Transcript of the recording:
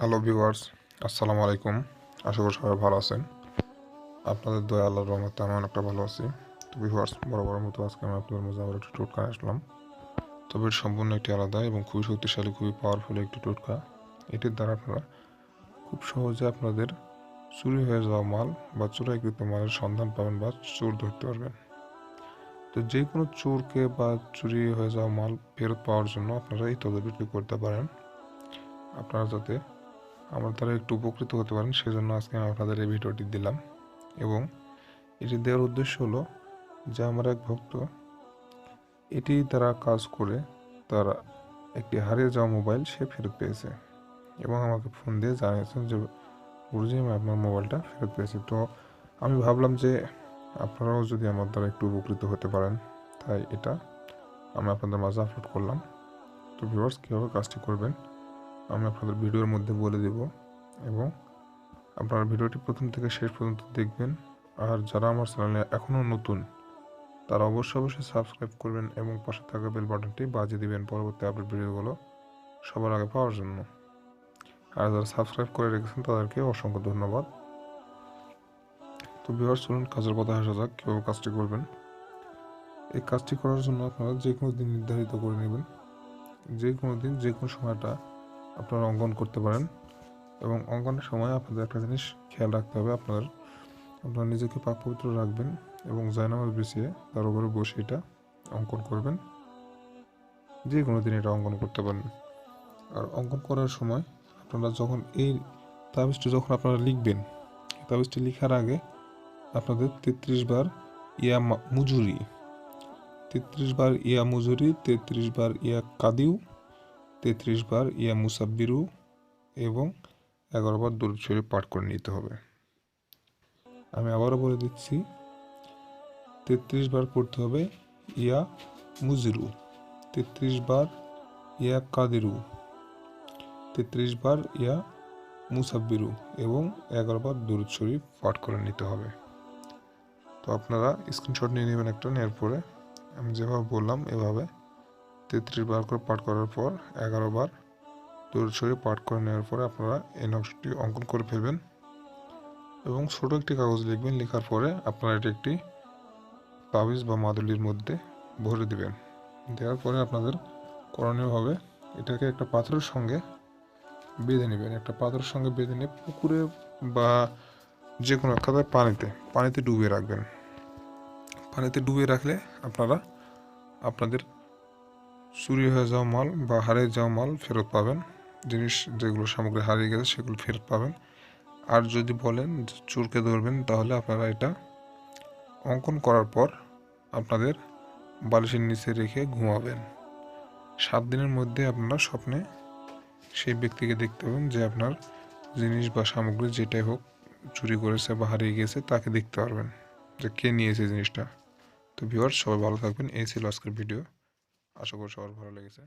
Hello viewers, আসসালামু আলাইকুম। আশা করি সবাই ভালো আছেন। আপনাদের দয়া, আল্লাহর রহমতে আমি অনেকটা ভালো আছি। তো ভিউয়ার্স বড় বড় মতো আজকে আমি আপনাদের মাঝে আবার একটু টোটকা আসলাম। তবে সম্পূর্ণ একটি আলাদা এবং খুবই শক্তিশালী, খুবই পাওয়ারফুল একটি টোটকা। এটির দ্বারা আপনারা খুব সহজে আপনাদের চুরি হয়ে যাওয়া মাল বা চোরাইকৃত মালের সন্ধান পাবেন বা চোর ধরতে পারবেন। তো যে কোনো চোরকে বা চুরি হয়ে যাওয়া মাল ফেরত পাওয়ার জন্য আপনারা এই তদবিরটি করতে পারেন। আপনারা যাতে আমার দ্বারা একটু উপকৃত হতে পারেন, সেজন্য আজকে আমি আপনাদের এই ভিডিওটি দিলাম। এবং এটি দেওয়ার উদ্দেশ্য হলো যে আমার এক ভক্ত এটি তারা কাজ করে, তার একটি হারিয়ে যাওয়া মোবাইল সে ফেরত পেয়েছে। এবং আমাকে ফোন দিয়ে জানিয়েছেন যে, গুরুজি, আমি আপনার মোবাইলটা ফেরত পেয়েছি। তো আমি ভাবলাম যে আপনারাও যদি আমার দ্বারা একটু উপকৃত হতে পারেন, তাই এটা আমি আপনাদের মাঝে আপলোড করলাম। তো ভিউয়ার্স, কীভাবে কাজটি করবেন? আমি আপনাদের ভিডিওর মধ্যে বলে দেব এবং আপনারা ভিডিওটি প্রথম থেকে শেষ পর্যন্ত দেখবেন। আর যারা আমার চ্যানেলে এখনও নতুন, তারা অবশ্যই অবশ্যই সাবস্ক্রাইব করবেন এবং পাশে থাকা বেল বাটনটি বাজিয়ে দিবেন পরবর্তী আপডেট ভিডিওগুলো সবার আগে পাওয়ার জন্য। আর যারা সাবস্ক্রাইব করে রেখেছেন, তাদেরকে অসংখ্য ধন্যবাদ। তো বিহার চলুন কাজের কথা আসা যাক, কীভাবে কাজটি করবেন। এই কাজটি করার জন্য আপনারা যে কোনো দিন নির্ধারিত করে নেবেন। যে কোনো দিন যে কোনো সময়টা আপনারা অঙ্কন করতে পারেন। এবং অঙ্কনের সময় আপনাদের একটা জিনিস খেয়াল রাখতে হবে আপনার আপনারা নিজেকে পাক পবিত্র রাখবেন এবং জায়নামাজ বিছিয়ে তার উপরে বসে এটা অঙ্কন করবেন। যে কোনো দিন এটা অঙ্কন করতে পারেন। আর অঙ্কন করার সময় আপনারা যখন এই তাবিজটি যখন আপনারা লিখবেন তাবিজটি লেখার আগে আপনাদের তেত্রিশ বার ইয়া মুজুরি। তেত্রিশ বার ইয়া মুজুরি, তেত্রিশ বার ইয়া কাদিউ তেত্রিশ বার ইয়া মুসাব্বিরু এবং এগারো বার দরুদ শরীফ পাঠ করে নিতে হবে। আমি আবারও বলে দিচ্ছি, তেত্রিশ বার করতে হবে ইয়া মুজিরু, তেত্রিশ বার ইয়া কাদিরু, তেত্রিশ বার ইয়া মুসাব্বিরু এবং এগারো বার দরুদ শরীফ পাঠ করে নিতে হবে। তো আপনারা স্ক্রিনশট নিয়ে নেবেন একটা নেওয়ার পরে আমি যেভাবে বললাম এভাবে তেত্রিশ বার করে পাঠ করার পর এগারো বার দৌড় ছড়িয়ে পাঠ করে নেওয়ার পরে আপনারা এই নকশাটি অঙ্কন করে ফেলবেন এবং ছোট একটি কাগজ লিখবেন, লেখার পরে আপনারা এটি একটি তাবিজ বা মাদুলির মধ্যে ভরে দিবেন। দেওয়ার পরে আপনাদের করণীয় হবে এটাকে একটা পাথরের সঙ্গে বেঁধে নেবেন। একটা পাথরের সঙ্গে বেঁধে নিয়ে পুকুরে বা যে কোনো একটা পানিতে পানিতে ডুবিয়ে রাখবেন। পানিতে ডুবিয়ে রাখলে আপনারা আপনাদের চুরি হয়ে যাওয়া মাল বা হারিয়ে যাওয়া মাল ফেরত পাবেন। জিনিস যেগুলো সামগ্রী হারিয়ে গেছে সেগুলো ফেরত পাবেন। আর যদি বলেন যে চোরকে ধরবেন, তাহলে আপনারা এটা অঙ্কন করার পর আপনাদের বালিশের নিচে রেখে ঘুমাবেন। সাত দিনের মধ্যে আপনারা স্বপ্নে সেই ব্যক্তিকে দেখতে পাবেন যে আপনার জিনিস বা সামগ্রী যেটাই হোক চুরি করেছে বা হারিয়ে গেছে তাকে দেখতে পারবেন যে কে নিয়েছে জিনিসটা। তো ভিউয়ার সবাই ভালো থাকবেন। এই ছিল আজকের ভিডিও। আশা করি সবার ভালো লেগেছে।